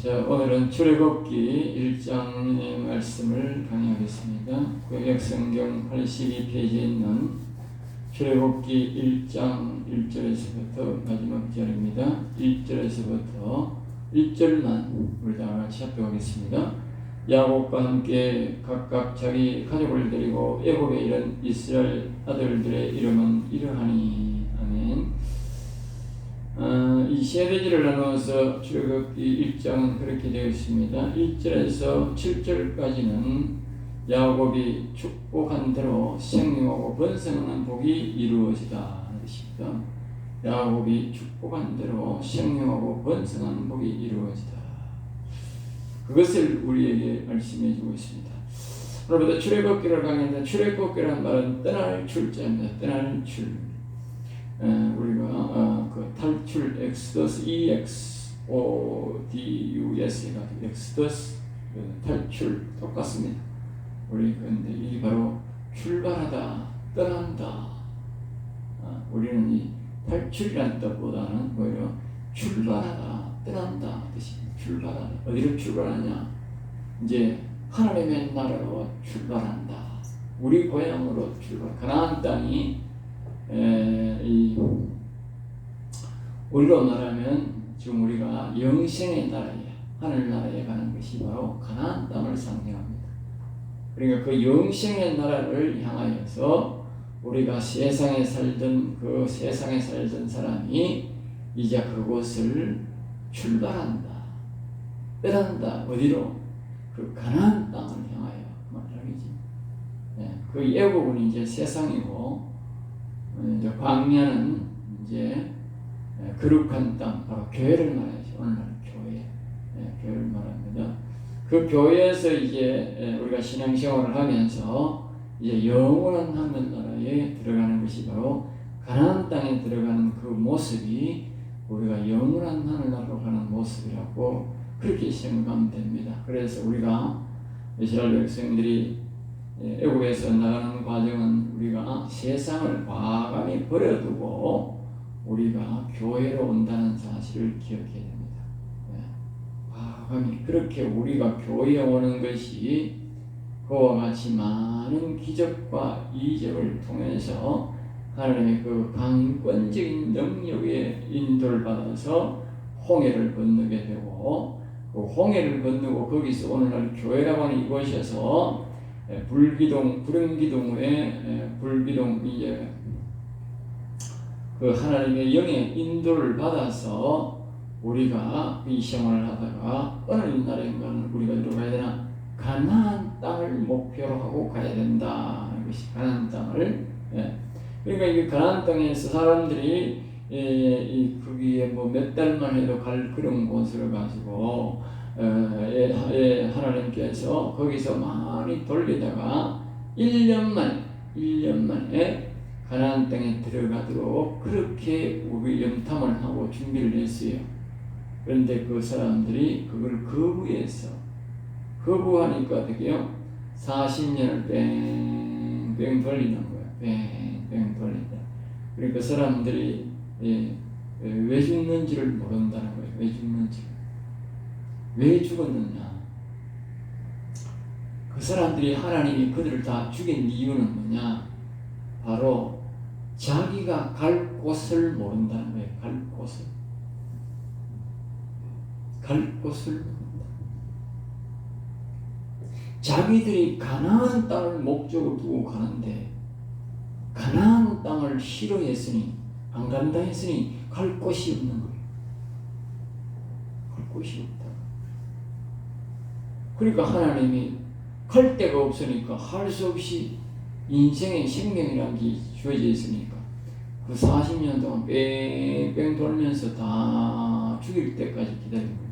자, 오늘은 출애굽기 1장의 말씀을 강의하겠습니다. 구약 성경 82페이지에 있는 출애굽기 1장 1절에서부터 마지막 절입니다. 1절에서부터 1절만 우리 다 같이 합독하겠습니다. 야곱과 함께 각각 자기 가족을 데리고 애굽에 이른 이스라엘 아들들의 이름은 이러하니. 어, 이 세대지를 나누어서 출애굽기 1장은 그렇게 되어 있습니다. 1절에서 7절까지는 야곱이 축복한 대로 생명하고 번성하는 복이 이루어지다 하는 뜻입니다. 야곱이 축복한 대로 생명하고 번성하는 복이 이루어지다. 그것을 우리에게 말씀해 주고 있습니다. 오늘부터 출애굽기를 강의한다. 출애굽기라는 말은 떠날 출자입니다. 떠날 출. 에, 우리가 어, 그 탈출 엑스더스 EX O D U S 가지고 엑스더스 그 탈출 똑같습니다. 우리 근데 이게 바로 출발하다 떠난다. 아, 우리는 이 탈출이라는 뜻보다는 오히려 출발하다 떠난다 뜻입니다. 출발하다 어디로 출발하냐? 이제 하나님의 나라로 출발한다. 우리 고향으로 출발. 가나안 땅이 에, 이 우리로 말하면 지금 우리가 영생의 나라에 하늘 나라에 가는 것이 바로 가나안 땅을 상징합니다. 그러니까 그 영생의 나라를 향하여서 우리가 세상에 살던 그 세상에 살던 사람이 이제 그곳을 출발한다. 떠난다. 어디로? 그 가나안 땅을 향하여. 네, 그 애국은 이제 세상이고 어, 이제 광야는 이제 예, 거룩한 땅, 바로 교회를 말하죠. 오늘날 교회, 예, 교회를 말합니다. 그 교회에서 이제 예, 우리가 신앙생활을 하면서 이제 영원한 하늘 나라에 들어가는 것이 바로 가나안 땅에 들어가는 그 모습이 우리가 영원한 하늘나라로 가는 모습이라고 그렇게 생각하면 됩니다. 그래서 우리가 이스라엘 백성들이 예, 애국에서 나가는 과정은 우리가 세상을 과감히 버려두고 우리가 교회로 온다는 사실을 기억해야 됩니다. 예, 과감히 그렇게 우리가 교회에 오는 것이 그와 같이 많은 기적과 이적을 통해서 하나님의 그 강권적인 능력에 인도를 받아서 홍해를 건너게 되고 그 홍해를 건너고 거기서 오늘날 교회라고 하는 이곳에서 예, 불기둥 불응기둥 후에 예, 불기둥 이제 그 하나님의 영의 인도를 받아서 우리가 이 생활을 하다가 어느 날인가는 우리가 이리로 가야 되나 가나안 땅을 목표로 하고 가야 된다 하는 것이 가나안 땅을 예. 그러니까 이게 가나안 땅에서 사람들이 예, 이 거기에 뭐 몇 달만 해도 갈 그런 곳을 가지고 어, 예, 예, 하나님께서 거기서 많이 돌리다가 1년 만에 1년 만에 가나안 땅에 들어가도록 그렇게 우리 염탐을 하고 준비를 했어요. 그런데 그 사람들이 그걸 거부해서 거부하니까 어떻게요? 40년을 뺑뺑 돌리는 거야. 뺑뺑 돌린다. 그러니까 그 사람들이 예, 왜 죽는지를 모른다는 거예요. 왜 죽는지. 왜 죽었느냐? 그 사람들이 하나님이 그들을 다 죽인 이유는 뭐냐? 바로 자기가 갈 곳을 모른다는 거예요. 갈 곳을. 갈 곳을 모른다. 자기들이 가나안 땅을 목적으로 두고 가는데 가나안 땅을 싫어했으니 안 간다 했으니 갈 곳이 없는 거예요. 갈 곳이 없다. 그러니까 하나님이 갈 데가 없으니까 할 수 없이 인생의 생명이라는 게 주어져 있으니까 그 40년 동안 뺑뺑 돌면서 다 죽일 때까지 기다린 거예요.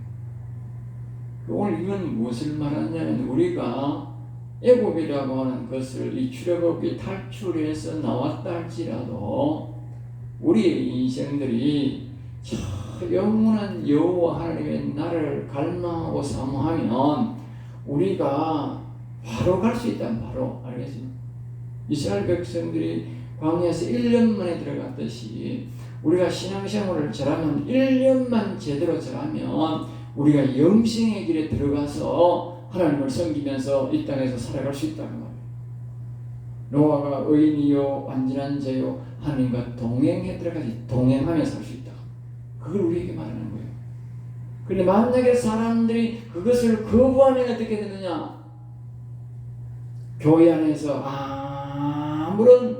오늘 이건 무엇을 말하냐면 우리가 애굽이라고 하는 것을 이 출애굽이 탈출해서 나왔다 할지라도 우리의 인생들이 저 영원한 여호와 하나님의 나라를 갈망하고 사모하면 우리가 바로 갈 수 있다 바로 알겠습니까? 이스라엘 백성들이 광야에서 1년 만에 들어갔듯이 우리가 신앙생활을 잘하면 1년만 제대로 잘하면 우리가 영생의 길에 들어가서 하나님을 섬기면서 이 땅에서 살아갈 수 있다는 말이에요. 노아가 의인이요 완전한 자요 하나님과 동행했더라까지 동행하며 살 수 있다. 그걸 우리에게 말하는 거예요. 그런데 만약에 사람들이 그것을 거부하면 어떻게 되느냐? 교회 안에서 아무런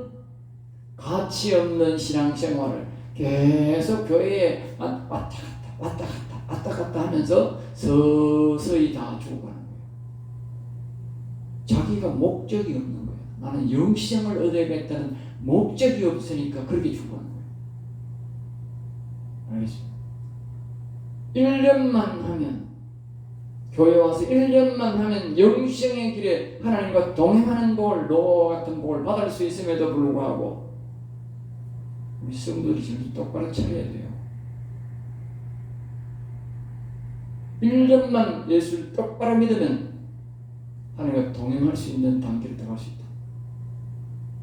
가치 없는 신앙생활을 계속 교회에 왔다 갔다 왔다 갔다 왔다 갔다 하면서 서서히 다 죽어가는 거예요. 자기가 목적이 없는 거예요. 나는 영생을 얻어야겠다는 목적이 없으니까 그렇게 죽어가는 거예요. 알겠습니다. 1년만 하면 교회 와서 1년만 하면 영생의 길에 하나님과 동행하는 복을 노아 같은 복을 받을 수 있음에도 불구하고 우리 성도들이 정신 똑바로 차려야 돼요. 1년만 예수를 똑바로 믿으면 하나님과 동행할 수 있는 단계를 들어갈 수 있다.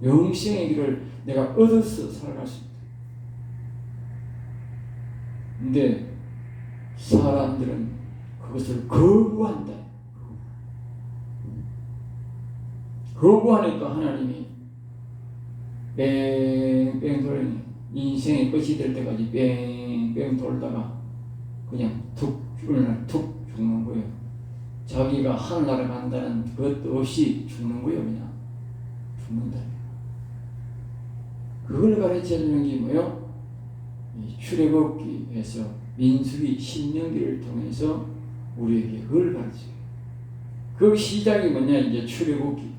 영생의 길을 내가 얻어서 살아갈 수 있다. 근데 사람들은 그것을 거부한다. 거부하니까 하나님이 뺑뺑 돌리 니 인생의 끝이 될 때까지 뺑뺑 돌다가 그냥 툭 죽는 날툭 죽는 거예요. 자기가 하늘나라 간다는 것 없이 죽는 거예요, 그냥 죽는다. 그걸 가르쳐 주는 게 뭐요? 출애굽기에서 민수기 신명기를 통해서 우리에게 그걸 가르쳐요. 그 시작이 뭐냐 이제 출애굽기.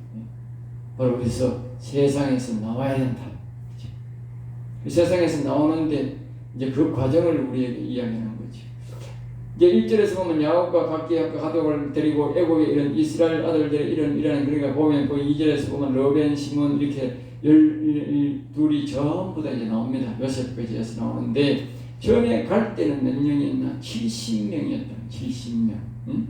바로 그래서 세상에서 나와야 된다. 그 세상에서 나오는데 이제 그 과정을 우리에게 이야기하는 거지. 이제 1절에서 보면 야곱과 각기 가족을 데리고 애국의 이런 이스라엘 아들들의 이런 이런 그러니까 보면 그 2절에서 보면 러벤, 시몬 이렇게 열 둘이 전부 다 이제 나옵니다. 요셉까지 서 나오는데 처음에 갈 때는 몇 명이었나? 70명이었다. 70명. 응?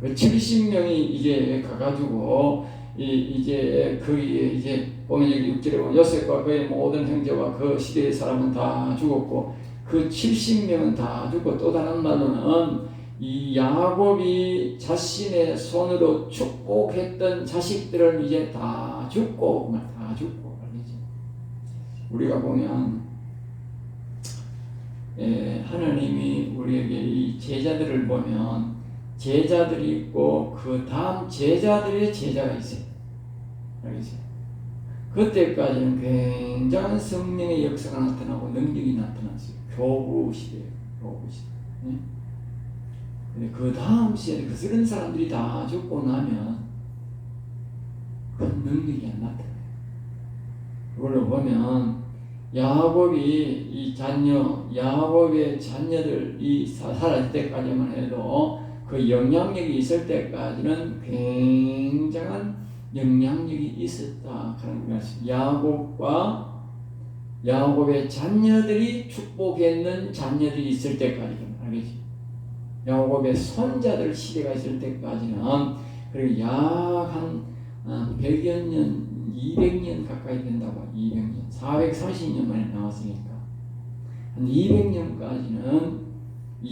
그 70명이 이제 가가지고 이 이제 그 이제 보면 여기 6절에 보면 요셉과 그의 모든 형제와 그 시대의 사람은 다 죽었고 그 70명은 다 죽고 또 다른 말로는 이 야곱이 자신의 손으로 축복했던 자식들은 이제 다 죽고 다 죽고? 우리가 보면 예, 하나님이 우리에게 이 제자들을 보면 제자들이 있고 그 다음 제자들의 제자가 있어요. 알겠죠? 그때까지는 굉장한 성령의 역사가 나타나고 능력이 나타났어요. 교부 시대예요. 교부 시대. 네? 근데 그 다음 시대에 그 쓰는 사람들이 다 죽고 나면 그 능력이 안 나타나요. 그걸로 보면 야곱이 이 자녀, 야곱의 자녀들 이 살아질 때까지만 해도 그 영향력이 있을 때까지는 굉장한 영향력이 있었다. 하는 것이 야곱과 야곱의 자녀들이 축복했는 자녀들이 있을 때까지는 알겠지? 야곱의 손자들 시대가 있을 때까지는 그리고 약한 100여 년, 200년 가까이 된다고 200년, 430년 만에 나왔으니까. 한 200년까지는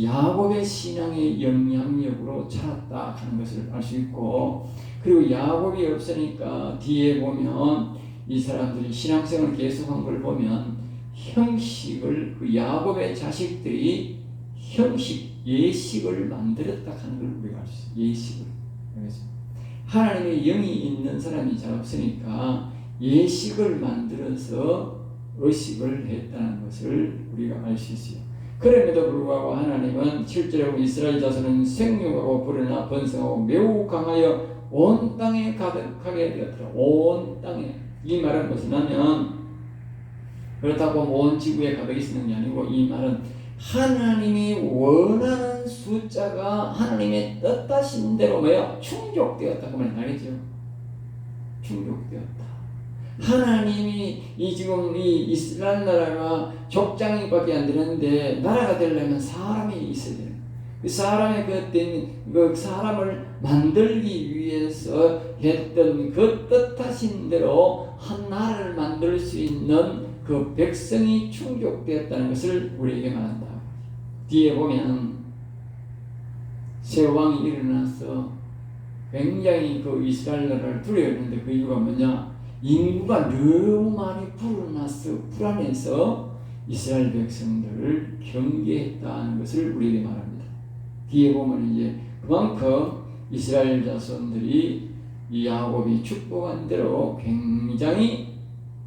야곱의 신앙의 영향력으로 살았다 하는 것을 알 수 있고 그리고 야곱이 없으니까 뒤에 보면 이 사람들이 신앙생활을 계속한 걸 보면 형식을 그 야곱의 자식들이 형식 예식을 만들었다 하는 걸 우리가 알 수 있어요. 예식을. 그래서 하나님의 영이 있는 사람이 잘 없으니까 예식을 만들어서 의식을 했다는 것을 우리가 알 수 있어요. 그럼에도 불구하고 하나님은 실제로 이스라엘 자손은 생육하고 불어나 번성하고 매우 강하여 온 땅에 가득하게 되었더라. 온 땅에. 이 말은 무슨 하면 그렇다고 온 지구에 가득 있는 게 아니고 이 말은 하나님이 원하는 숫자가 하나님의 뜻하신 대로 뭐야? 충족되었다. 그 알겠죠? 충족되었다. 하나님이 이 지금 이 이스라엘 나라가 족장이밖에 안 되는데 나라가 되려면 사람이 있어야 돼요. 그 사람의 그때 그 사람을 만들기 위해서 했던 그 뜻하신 대로 한 나라를 만들 수 있는 그 백성이 충족되었다는 것을 우리에게 말한다. 뒤에 보면 새 왕이 일어나서 굉장히 그 이스라엘 나라를 두려워했는데 그 이유가 뭐냐? 인구가 너무 많이 불어나서 불안해서 이스라엘 백성들을 경계했다는 것을 우리에게 말합니다. 뒤에 보면 이제 그만큼 이스라엘 자손들이 이 야곱이 축복한 대로 굉장히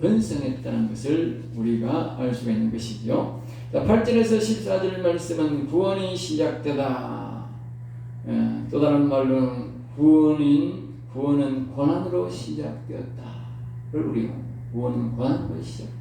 번성했다는 것을 우리가 알 수가 있는 것이죠. 자, 8절에서 14절 말씀은 구원이 시작되다. 예, 또 다른 말로는 구원인 구원은 고난으로 시작되었다. 우리가 구원은 고난으로 시작되었다.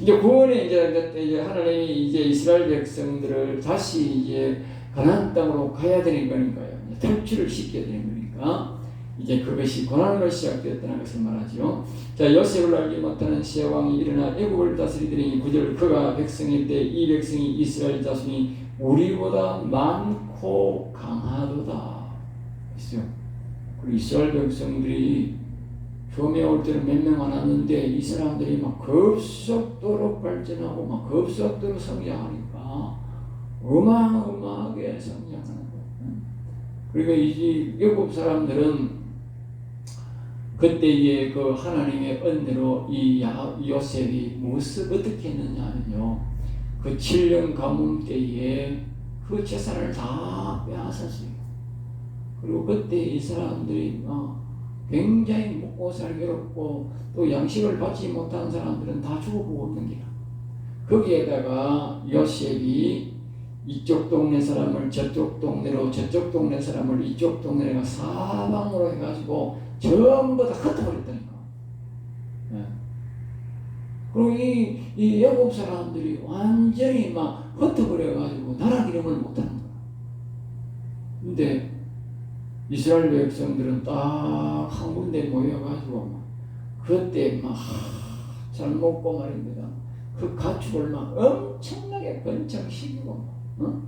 이제 구원이 이제 이제 하나님이 이제 이스라엘 백성들을 다시 이제 가나안 땅으로 가야 되는 거니까요. 탈출을 시켜야 되는 거니까 이제 그것이 고난으로 시작되었다는 것을 말하죠. 자 요셉을 알지 못하는 세 왕이 일어나 애국을 다스리더니 구절 그가 백성일 때 이 백성이 이스라엘 자손이 우리보다 많고 강하도다. 있어요. 그 이스라엘 백성들이 처음에 올 때는 몇 명 안 왔는데 이 사람들이 막 급속도로 발전하고 막 급속도로 성장하니까 어마어마하게 성장하는 거예요. 그러니까 이 외국 사람들은 그때의 그 하나님의 은혜로 이 야, 요셉이 무엇을 어떻게 했느냐면요. 그 7년 가뭄 때에 그 재산을 다 빼앗았어요. 그리고 그때 이 사람들이 어, 굉장히 먹고 살기롭고 또 양식을 받지 못한 사람들은 다 죽어보고 게야. 거기에다가 요셉이 이쪽 동네 사람을 저쪽 동네로 저쪽 동네 사람을 이쪽 동네로 사방으로 해가지고 전부 다 흩어버렸다니까. 예. 그리고 이, 이 외국 사람들이 완전히 막 흩어버려가지고 나라 기름을 못하는 거야. 근데 이스라엘 백성들은 딱 한 군데 모여가지고 막 그때 막 잘 먹고 말입니다. 그 가축을 막 엄청나게 번창시키고 어?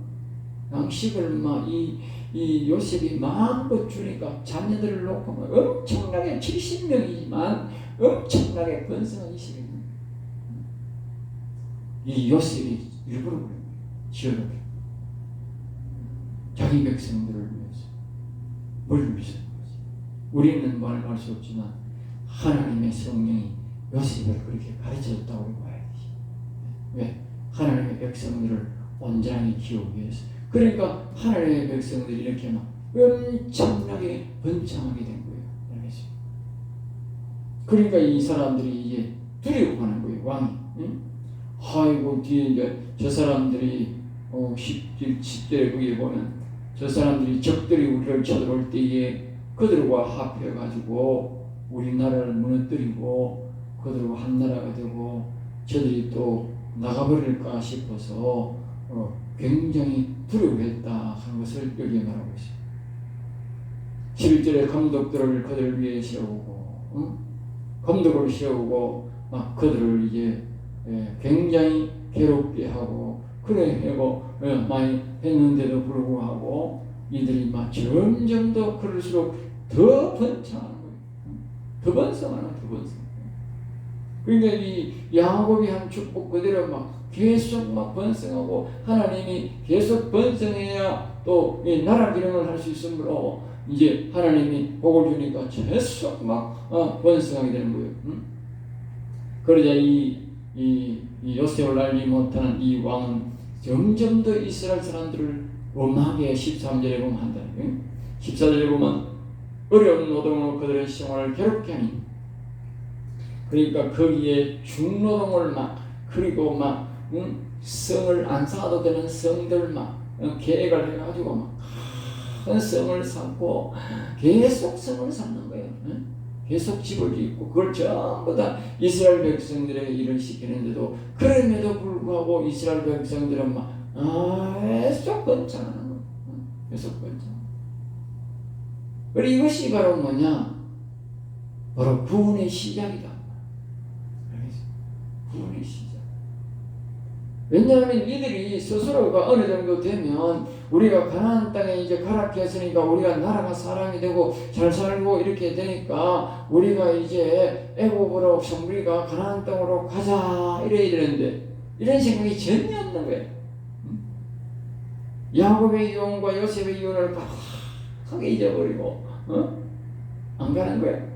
양식을 막이 이 요셉이 마음껏 주니까 자녀들을 놓고 막 엄청나게 70명이지만 엄청나게 번성한 이스라엘 이 요셉이 일부러 거예요. 지어놓게 자기 백성들을 위해서 거지. 우리는 말할 수 없지만 하나님의 성령이 요셉을 그렇게 가르쳐줬다고 봐야지. 왜? 하나님의 백성들을 온전히 키우기 위해서. 그러니까 하나님의 백성들이 이렇게 막 엄청나게 번창하게 된 거예요. 알겠죠? 그러니까 이 사람들이 이제 두려워하는 거예요. 왕이. 응? 아이고 뒤에 이제 저 사람들이 어 10절 10절에 거기에 보면 저 사람들이 적들이 우리를 쳐들어올 때에 그들과 합해가지고 우리나라를 무너뜨리고 그들과 한 나라가 되고 저들이 또 나가버릴까 싶어서 어, 굉장히 두려워했다 하는 것을 여기에 말하고 있습니다. 11절에 감독들을 그들 위에 세우고 응? 감독을 세우고 막 그들을 이제 예, 굉장히 괴롭게 하고 그래 하고 예, 많이 했는데도 불구하고 이들이 막 점점 더 그럴수록 더 번창하는 거예요. 더 번성하는 더 번성. 그러니까 이 야곱이 한 축복 그대로 막 계속 막 번성하고 하나님이 계속 번성해야 또이 나라 기능을 할 수 있으므로 이제 하나님이 복을 주니까 계속 막 어, 번성하게 되는 거예요. 응? 그러자 이, 이, 이 요셉을 알지 못하는 이 왕은 점점 더 이스라엘 사람들을 엄하게 13절에 보면 한다는 거예요. 14절에 보면 어려운 노동으로 그들의 생활을 괴롭게 하니 그러니까 거기에 중노동을 막 그리고 막 응? 성을 안 쌓아도 되는 성들 막 응? 계획을 해가지고 막 큰 성을 쌓고 계속 성을 쌓는 거예요. 응? 계속 집을 짓고 그걸 전부 다 이스라엘 백성들에게 일을 시키는데도 그럼에도 불구하고 이스라엘 백성들은 막 아, 계속 번창하는 거예요. 계속 번창. 그리고 이것이 바로 뭐냐? 바로 구원의 시작이다. 구원의 시작. 왜냐하면 이들이 스스로가 어느 정도 되면 우리가 가나안 땅에 이제 가락했으니까 우리가 나라가 사람이 되고 잘 살고 이렇게 되니까 우리가 이제 애국으로 성부리가 가나안 땅으로 가자 이래야 되는데 이런 생각이 전혀 없는 거예요. 음? 야곱의 이혼과 요셉의 이혼을 확하게 잊어버리고 어? 안 가는 거예요.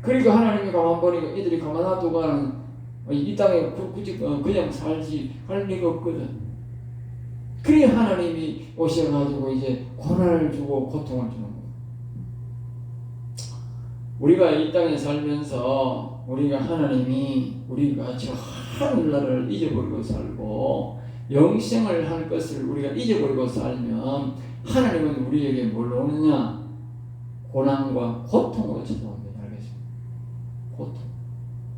그리고 하나님이 가만 보니까 이들이 가만 놔두고 는 이 땅에 구- 굳이 어, 그냥 살지 할 리가 없거든. 그래 하나님이 오셔가지고 이제 고난을 주고 고통을 주는 거야. 우리가 이 땅에 살면서 우리가 하나님이 우리가 저 하늘나라를 잊어버리고 살고 영생을 할 것을 우리가 잊어버리고 살면 하나님은 우리에게 뭘로 오느냐 고난과 고통으로 찾아옵니다. 알겠습니다. 고통.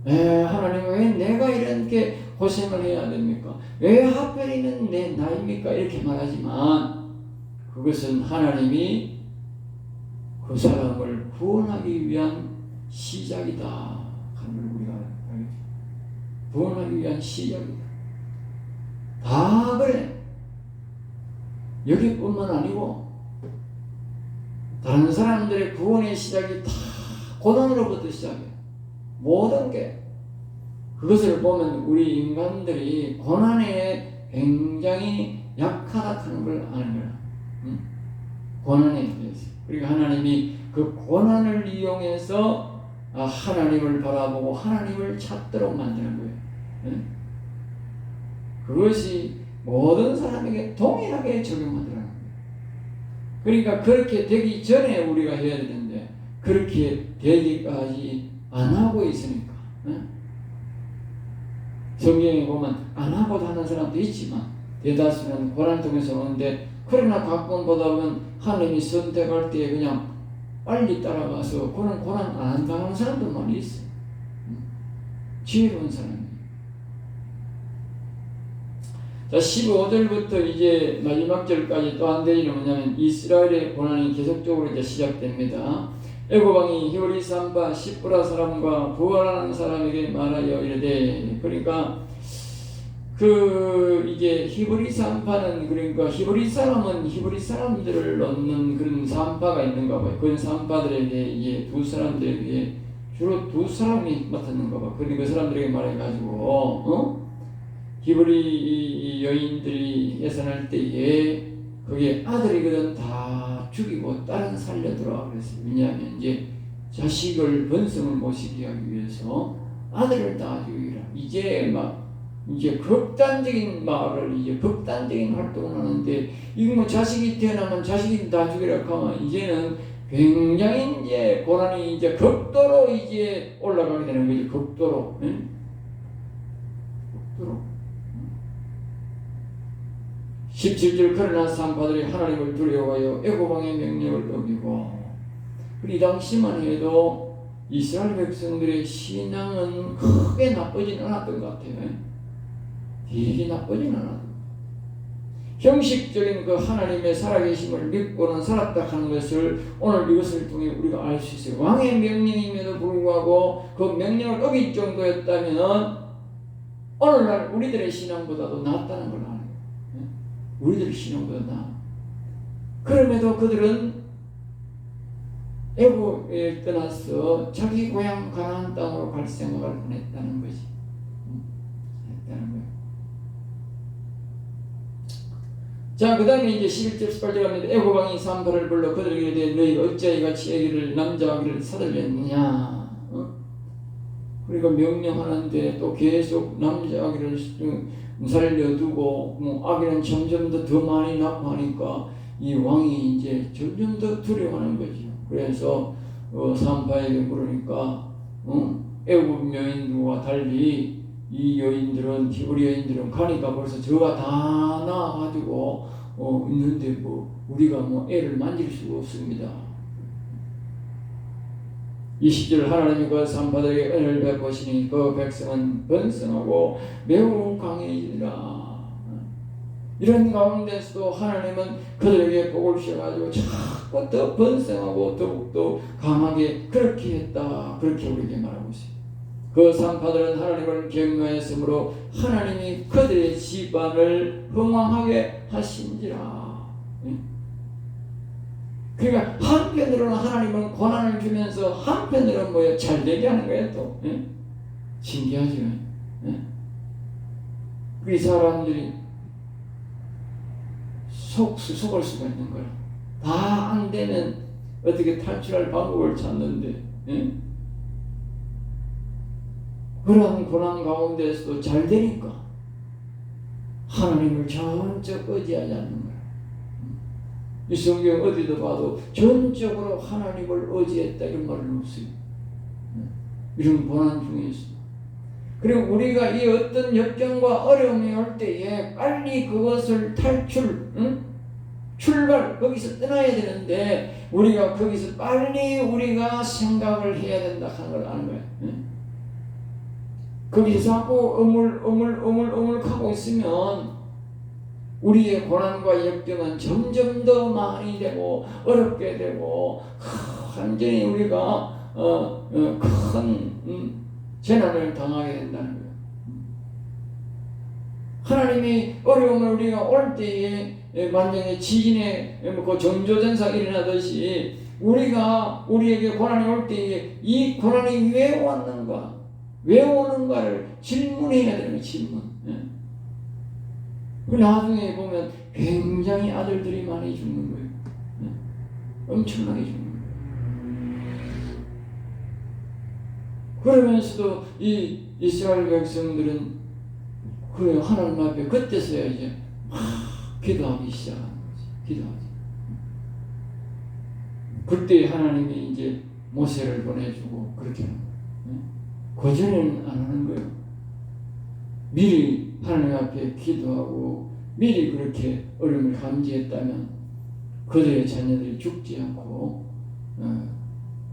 에 하나님 왜 내가 이렇게 고생을 해야 됩니까? 왜 하필이면 내 나입니까? 이렇게 말하지만 그것은 하나님이 그 사람을 구원하기 위한 시작이다 우리가? 구원하기 위한 시작이다. 다 그래. 여기뿐만 아니고 다른 사람들의 구원의 시작이 다 고난으로부터 시작해. 모든 게 그것을 보면 우리 인간들이 고난에 굉장히 약하다 하는 걸 아는 거야. 응? 고난에 대해서. 그리고 하나님이 그 고난을 이용해서 아, 하나님을 바라보고 하나님을 찾도록 만드는 거예요. 응? 그것이 모든 사람에게 동일하게 적용하더라는 거예요. 그러니까 그렇게 되기 전에 우리가 해야 되는데 그렇게 되기까지 안 하고 있으니까. 응? 성경에 보면 안 하고 하는 사람도 있지만 대다수는 고난 통해서 오는데 그러나 가끔 보다는 하나님이 선택할 때 그냥 빨리 따라가서 그런 고난 안 당하는 사람도 많이 있어. 응? 지혜로운 사람이. 자, 15절부터 이제 마지막 절까지 또 한 대지는 뭐냐면 이스라엘의 고난이 계속적으로 이제 시작됩니다. 애고방이 히브리 산바 시브라 사람과 부활하는 사람에게 말하여 이르되 그러니까 그 이제 히브리 산파는 그러니까 히브리 사람은 히브리 사람들을 넣는 그런 산파가 있는가 봐요. 그런 산파들에게 이제 두 사람들에게 주로 두 사람이 맡았는가 봐. 그런데 그 사람들에게 말해가지고 어? 히브리 여인들이 예산할 때에 그게 아들이거든 다 죽이고 딸은 살려두라 그랬어요. 왜냐하면 이제 자식을 번성을 모시게 하기 위해서 아들을 다 죽이라. 이제 막 이제 극단적인 말을 이제 극단적인 활동을 하는데 이거 뭐 자식이 태어나면 자식이 다 죽이라 하면 이제는 굉장히 이제 고난이 이제 극도로 이제 올라가게 되는 거지 극도로. 응? 극도로. 17절 그러나 산파들이 하나님을 두려워하여 애고방의 명령을 어기고 이 당시만 해도 이스라엘 백성들의 신앙은 크게 나쁘진 않았던 것 같아요. 되게 나쁘진 않았던 형식적인 그 하나님의 살아계심을 믿고는 살았다 하는 것을 오늘 이것을 통해 우리가 알 수 있어요. 왕의 명령임에도 불구하고 그 명령을 어길 정도였다면 오늘날 우리들의 신앙보다도 낫다는 걸 거예요. 우리들 신앙보다 나. 그럼에도 그들은 애국에 떠나서 자기 고향 가나안 땅으로 갈 생각을 안 했다는 것이. 음, 했다는 거예요. 자, 그 다음에 이제 11절 18절 갑니다. 애고방이 산발을 불러 그들에게 대해 너희 어찌하여 같이 애기를 남자와 아기를 사들였느냐. 어? 그리고 명령하는데 또 계속 남자 아기를 살려두고 뭐 아기는 점점 더 더 많이 낳고 하니까 이 왕이 이제 점점 더 두려워하는 거죠. 그래서 어, 산파에게 물으니까 어? 애굽 여인들과 달리 이 여인들은 히브리 여인들은 가니까 벌써 저가 다 나와가지고 어, 있는데 뭐 우리가 뭐 애를 만질 수가 없습니다. 20절 하나님이 그 산파들에게 은혜를 베푸시니 그 백성은 번성하고 매우 강해지리라. 이런 가운데서도 하나님은 그들에게 복을 주셔가지고 자꾸 더 번성하고 더욱더 강하게 그렇게 했다. 그렇게 우리에게 말하고 있어요. 그 산파들은 하나님을 경외했으므로 하나님이 그들의 집안을 흥왕하게 하신지라. 응? 그러니까 한편으로는 하나님은 고난을 주면서 한편으로는 뭐야 잘 되게 하는 거예요 또. 응? 신기하죠. 응? 이 사람들이 속 속을 수가 있는 거야. 다 안 되면 어떻게 탈출할 방법을 찾는데. 응? 그런 고난 가운데서도 잘 되니까 하나님을 전적 의지하지 않는. 이 성경 어디도 봐도 전적으로 하나님을 의지했다 이런 말은 없어요. 이런 고난 중에 있어. 그리고 우리가 이 어떤 역경과 어려움이 올 때에 빨리 그것을 탈출, 응? 출발 거기서 떠나야 되는데 우리가 거기서 빨리 우리가 생각을 해야 된다 하는 걸 아는 거야. 응? 거기서 자꾸 어물 어물 어물 어물 하고 있으면 우리의 고난과 역경은 점점 더 많이 되고 어렵게 되고 완전히 우리가 어, 어, 큰 음, 재난을 당하게 된다는 거예요. 하나님이 어려움을 우리가 올 때에 예, 만약에 지진에 예, 그 전조전사 일어나듯이 우리가 우리에게 고난이 올 때에 이 고난이 왜 왔는가 왜 오는가를 질문해야 되는 질문. 예. 그 나중에 보면 굉장히 아들들이 많이 죽는 거예요. 예. 엄청나게 죽는 거예요. 그러면서도 이 이스라엘 백성들은 그 하나님 앞에 그때서야 이제 막 기도하기 시작하는 거지. 기도하지. 그때 하나님이 이제 모세를 보내주고 그렇게 하는 거예요. 거절은 안 하는 거예요. 미리 하나님 앞에 기도하고 미리 그렇게 어려움을 감지했다면 그들의 자녀들이 죽지 않고 어,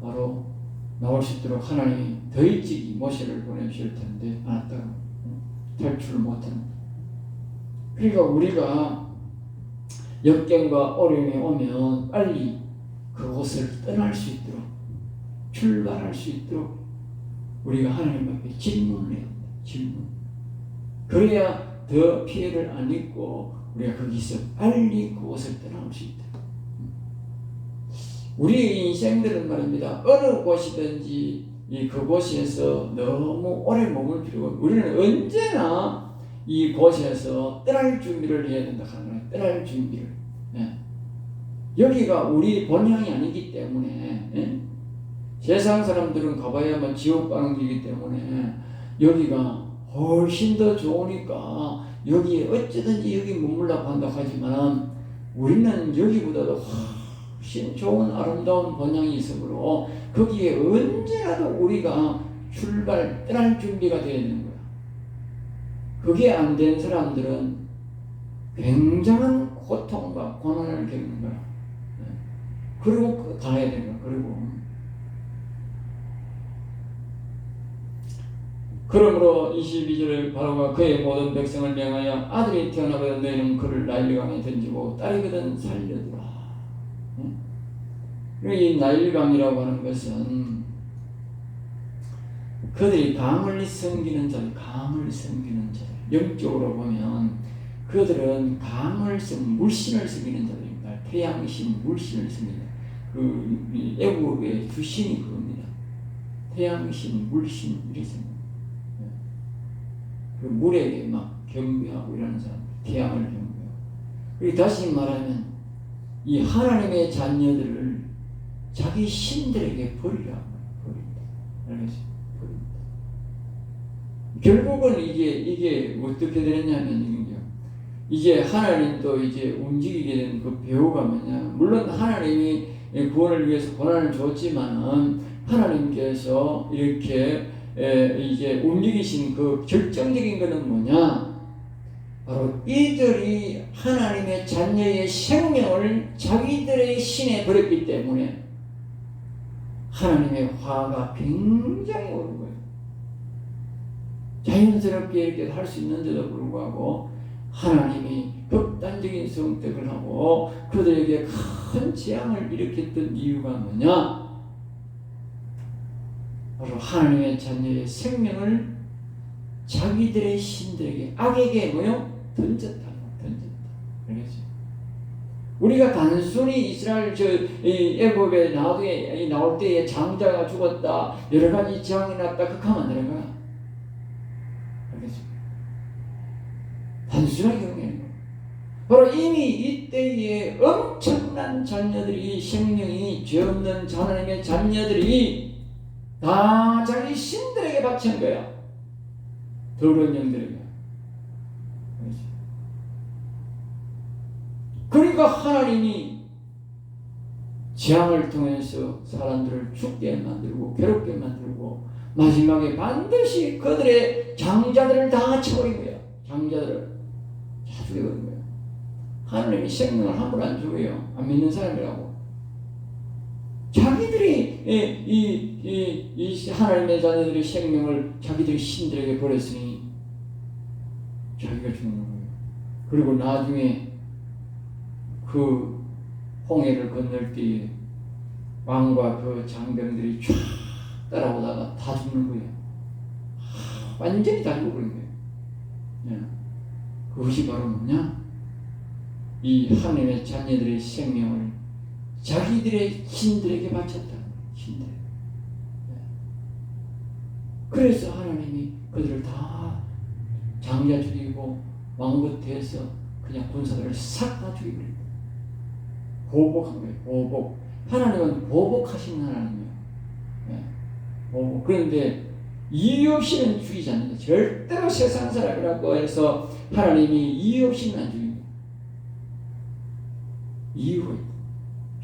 바로 나올 수 있도록 하나님이 더 일찍 모세를 보내실 텐데 안 왔다고 탈출을 못하는 그러니까 우리가 역경과 어려움이 오면 빨리 그곳을 떠날 수 있도록 출발할 수 있도록 우리가 하나님 앞에 질문을 해야 합니다. 질문. 그래야 더 피해를 안 입고 우리가 거기서 빨리 그곳을 떠나올 수 있다. 우리 인생들은 말입니다. 어느 곳이든지 이 그곳에서 너무 오래 머물 필요가 없고 우리는 언제나 이 곳에서 떠날 준비를 해야 된다 하는 거예요. 떠날 준비를. 예. 여기가 우리 본향이 아니기 때문에 예? 세상 사람들은 가봐야만 지옥 길이기 때문에 여기가 훨씬 더 좋으니까 여기에 어쩌든지 여기 머물라고 한다 하지만 우리는 여기보다도 훨씬 좋은 아름다운 번향이 있으므로 거기에 언제라도 우리가 출발 떠날 준비가 되어야 되는 거야. 그게 안 된 사람들은 굉장한 고통과 고난을 겪는 거야. 네. 그리고 가야 되는 거야. 그리고 그러므로 22절에 바로가 그의 모든 백성을 명하여 아들이 태어나거든 너희는 그를 나일강에 던지고 딸이거든 살려두라. 이 나일강이라고 하는 것은 그들이 강을 섬기는 자들, 강을 섬기는 자들. 영적으로 보면 그들은 강을 섬, 물신을 섬기는 자들입니다. 태양신, 물신을 섬기는 그 애국의 주신이 그겁니다. 태양신, 물신 이렇게 그 물에게 막 경배하고 이러는 사람, 태양을 경배하고. 그리고 다시 말하면 이 하나님의 자녀들을 자기 신들에게 버리라 버린다. 알겠죠? 버린다. 결국은 이게 이게 어떻게 되느냐면 이제 하나님도 이제 움직이게 되는 그 배우가 뭐냐? 물론 하나님이 구원을 위해서 고난을 줬지만은 하나님께서 이렇게 이제 움직이신 그 결정적인 것은 뭐냐? 바로 이들이 하나님의 자녀의 생명을 자기들의 신에 버렸기 때문에 하나님의 화가 굉장히 오는 거예요. 자연스럽게 이렇게 할 수 있는데도 불구하고 하나님이 극단적인 선택을 하고 그들에게 큰 재앙을 일으켰던 이유가 뭐냐? 바로 하나님의 자녀의 생명을 자기들의 신들에게 악에게 뭐요? 던졌다. 던졌다. 알겠죠? 우리가 단순히 이스라엘 저이 애굽에 나중에 나올 때에 장자가 죽었다. 여러 가지 재앙이 났다. 그렇게 하면 안 되는 거야. 알겠죠? 경계하는 거야 바로 이미 이때에 엄청난 자녀들이 생명이 죄 없는 하나님의 자녀들이 다 자기 신들에게 바친 거야 더러운 영들에게? 그러니까 하나님이 재앙을 통해서 사람들을 죽게 만들고 괴롭게 만들고 마지막에 반드시 그들의 장자들을 다 쳐버린 거야. 장자들을 다 죽여버린 거야. 하나님이 생명을 함부로 안 죽여요. 안 믿는 사람이라고. 자기들이 이, 이, 이, 이 하나님의 자녀들의 생명을 자기들의 신들에게 버렸으니 자기가 죽는 거예요. 그리고 나중에 그 홍해를 건널 때에 왕과 그 장병들이 쫙 따라오다가 다 죽는 거예요. 하, 완전히 다 죽어버린 거예요. 예. 그것이 바로 뭐냐? 이 하나님의 자녀들의 생명을 자기들의 신들에게 거예요. 신들. 예. 그래서 하나님이 그들을 다 장자 죽이고 왕부터해서 그냥 군사들을 싹다 거예요. 보복한 거예요. 보복. 하나님은 보복하시는 하나님이에요. 예. 보복. 그런데 이유 없이는 죽이지 않는다. 절대로 세상 사람이라고 해서 하나님이 이유 없이는 안 죽입니다. 이유가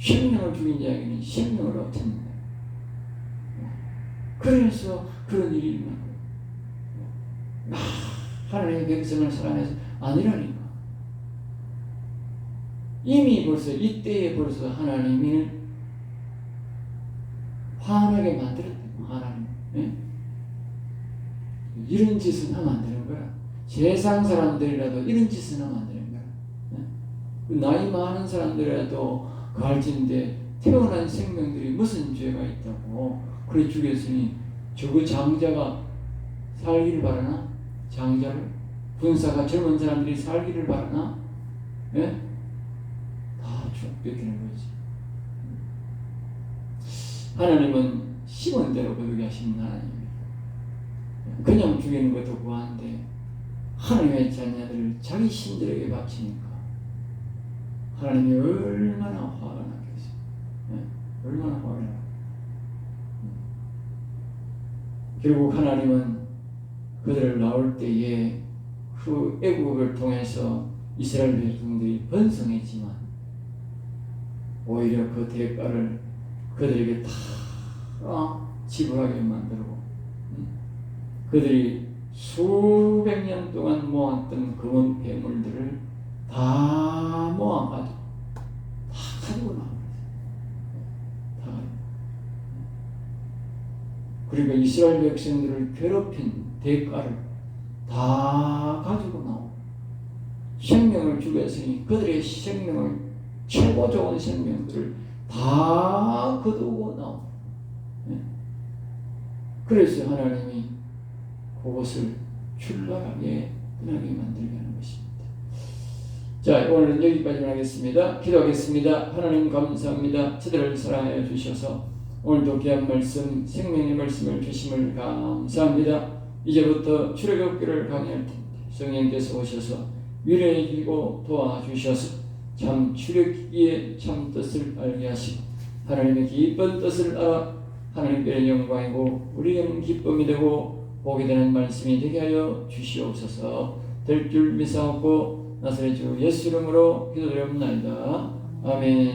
생명을 죽인 자에게는 생명을 얻습니다. 예. 그래서 그런 일이 일어난 거예요. 아, 하나님의 백성을 사랑해서 아니라니까. 이미 벌써 이때에 벌써 하나님이 화나게 만들었다. 하나님. 예? 이런 짓은 하면 안 되는 거야. 세상 사람들이라도 이런 짓은 하면 안 되는 거야. 예? 그 나이 많은 사람들이라도 갈진데 태어난 생명들이 무슨 죄가 있다고 그래 죽였으니 저그 장자가 살기를 바라나? 장자를? 군사가 젊은 사람들이 살기를 바라나? 예? 다쭉 뺏기는 거지. 하나님은 심은 대로 거두게 하시는 하나님입니다. 그냥 죽이는 것도 구한데 하나님의 자녀들을 자기 신들에게 바치니까 하나님이 얼마나 화가 났겠어요. 예? 얼마나 화가 나. 결국 하나님은 그들을 나올 때에 그 애국을 통해서 이스라엘 백성들이 번성했지만 오히려 그 대가를 그들에게 다 어, 지불하게 만들고 음? 그들이 수백 년 동안 모았던 금은 배물들을 다 모아가지고 다 가지고 나온 거예요. 다 가지고. 그러니까 이스라엘 백성들을 괴롭힌 대가를 다 가지고 나오고 생명을 죽였으니 그들의 생명을 최고 좋은 생명들을 다 거두고 나오고 예. 그래서 하나님이 그것을 출발하게 흔하게 만들게 하는. 자 오늘은 여기까지만 하겠습니다. 기도하겠습니다. 하나님 감사합니다. 저들을 사랑하여 주셔서 오늘도 귀한 말씀 생명의 말씀을 주심을 감사합니다. 이제부터 출애굽기를 강의할 텐데 성령께서 오셔서 위로해 주고 도와주셔서 참 출애굽기의 참 뜻을 알게 하시고 하나님의 기쁜 뜻을 알아 하나님께 영광이고 우리에게는 기쁨이 되고 복이 되는 말씀이 되게 하여 주시옵소서 될 줄 믿사옵고 나사렛 주 예수 이름으로 기도드립나이다. 아멘